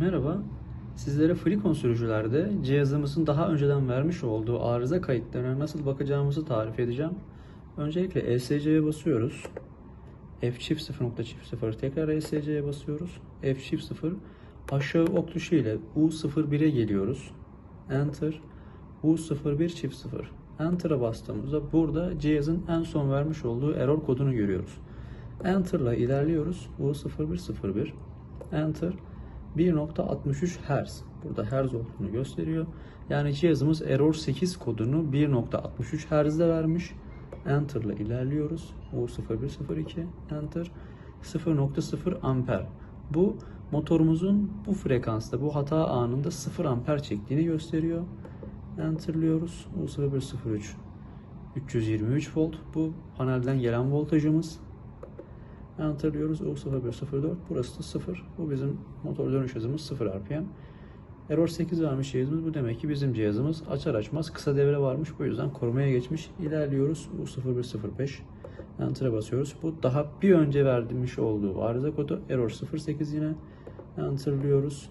Merhaba. Sizlere FreeCon sürücülerde cihazımızın daha önceden vermiş olduğu arıza kayıtlarına nasıl bakacağımızı tarif edeceğim. Öncelikle ESC'ye basıyoruz. F çift 0 nokta çift 0 tekrar ESC'ye basıyoruz. F çift 0 aşağı ok tuşu ile U01'e geliyoruz. Enter U01 çift 0 Enter'a bastığımızda burada cihazın en son vermiş olduğu error kodunu görüyoruz. Enter'la ilerliyoruz. U0101 Enter 1.63 Hz. Burada Hz olduğunu gösteriyor. Yani cihazımız error 8 kodunu 1.63 Hz'de vermiş. Enter ile ilerliyoruz. U0102 Enter 0.0 amper. Bu motorumuzun bu frekansta, bu hata anında 0 amper çektiğini gösteriyor. Enter'lıyoruz. U0103 323 volt. Bu panelden gelen voltajımız. Enter'lıyoruz. U0104. Burası da 0. Bu bizim motor dönüş hızımız 0 RPM. Error 8 vermiş cihazımız. Bu demek ki bizim cihazımız açar açmaz kısa devre varmış. Bu yüzden korumaya geçmiş. İlerliyoruz. U0105. Enter'a basıyoruz. Bu daha bir önce vermiş olduğu arıza kodu. Error 08 yine. Enter'lıyoruz.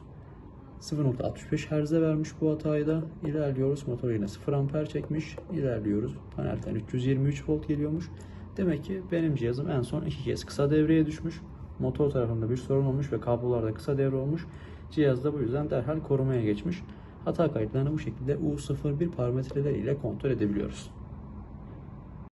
0.65 Hz'e vermiş bu hatayı da. İlerliyoruz. Motor yine 0 amper çekmiş. İlerliyoruz. Panelden 323 volt geliyormuş. Demek ki benim cihazım en son iki kez kısa devreye düşmüş. Motor tarafında bir sorun olmuş ve kablolarda kısa devre olmuş. Cihaz da bu yüzden derhal korumaya geçmiş. Hata kayıtlarını bu şekilde U01 parametreleri ile kontrol edebiliyoruz.